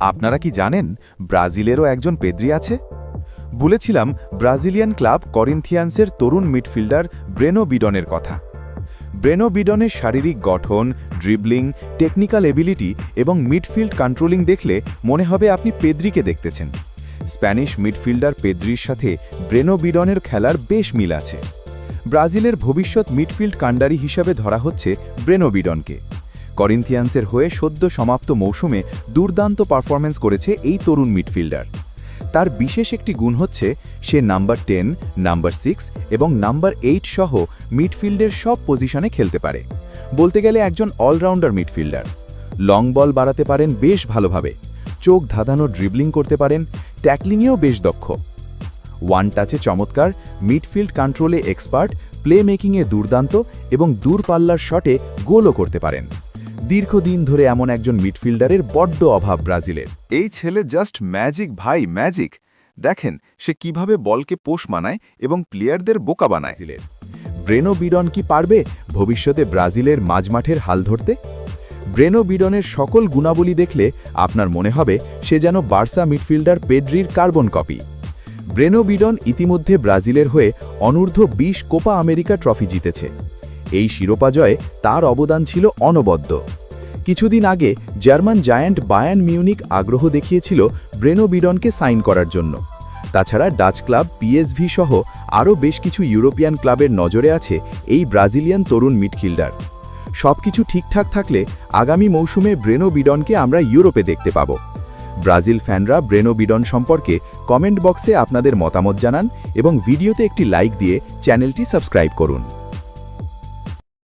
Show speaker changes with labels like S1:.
S1: আপনারা কি জানেন ব্রাজিলেরও একজন পেদ্রি আছে? বলেছিলাম ব্রাজিলিয়ান ক্লাব করিন্থিয়ান্সের তরুণ মিডফিল্ডার ব্রেনো বিডনের কথা। ব্রেনো বিডনের শারীরিক গঠন ড্রিবলিং টেকনিক্যাল এবিলিটি এবং মিডফিল্ড কন্ট্রোলিং দেখলে মনে হবে আপনি পেদ্রিকে দেখতেছেন। স্প্যানিশ মিডফিল্ডার পেদ্রির সাথে ব্রেনো বিডনের খেলার বেশ মিল আছে। ব্রাজিলের ভবিষ্যৎ মিডফিল্ড কাণ্ডারি হিসাবে ধরা হচ্ছে ব্রেনো বিডনকে। করিন্থিয়ান্সের হয়ে সদ্য সমাপ্ত মৌসুমে দুর্দান্ত পারফরম্যান্স করেছে এই তরুণ মিডফিল্ডার। তার বিশেষ একটি গুণ হচ্ছে, সে নাম্বার টেন, নাম্বার সিক্স এবং নাম্বার এইট সহ মিডফিল্ডের সব পজিশনে খেলতে পারে। বলতে গেলে একজন অলরাউন্ডার মিডফিল্ডার। লং বল বাড়াতে পারেন বেশ ভালোভাবে। চোখ ধাঁধানো ড্রিবলিং করতে পারেন ট্যাকলিংয়েও বেশ দক্ষ। ওয়ান টাচে চমৎকার, মিডফিল্ড কন্ট্রোলে এক্সপার্ট প্লে মেকিংয়ে দুর্দান্ত এবং দূরপাল্লার শটে গোলও করতে পারেন। দীর্ঘদিন ধরে এমন একজন মিডফিল্ডারের বড্ড অভাব ব্রাজিলের।
S2: এই ছেলে জাস্ট ম্যাজিক ভাই, ম্যাজিক। দেখেন, সে কীভাবে বলকে পোষ মানায় এবং প্লেয়ারদের বোকা বানায়।
S1: ব্রেনো বিডন কি পারবে ভবিষ্যতে ব্রাজিলের মাঝমাঠের হাল ধরতে? ব্রেনো বিডনের সকল গুণাবলী দেখলে আপনার মনে হবে সে যেন বার্সা মিডফিল্ডার পেড্রির কার্বন কপি। ব্রেনো বিডন ইতিমধ্যে ব্রাজিলের হয়ে অনূর্ধ্ব ২০ কোপা আমেরিকা ট্রফি জিতেছে। এই শিরোপা জয়ে তার অবদান ছিল অনবদ্য। কিছুদিন আগে জার্মান জায়ান্ট বায়ান মিউনিক আগ্রহ দেখিয়েছিল ব্রেনো বিডনকে সাইন করার জন্য। তাছাড়া ডাচ ক্লাব পিএসভি সহ আরও বেশ কিছু ইউরোপিয়ান ক্লাবের নজরে আছে এই ব্রাজিলিয়ান তরুণ মিডফিল্ডার। সবকিছু ঠিকঠাক থাকলে আগামী মৌসুমে ব্রেনো বিডনকে আমরা ইউরোপে দেখতে পাব। ব্রাজিল ফ্যানরা ব্রেনো বিডন সম্পর্কে কমেন্ট বক্সে আপনাদের মতামত জানান এবং ভিডিওতে একটি লাইক দিয়ে চ্যানেলটি সাবস্ক্রাইব করুন।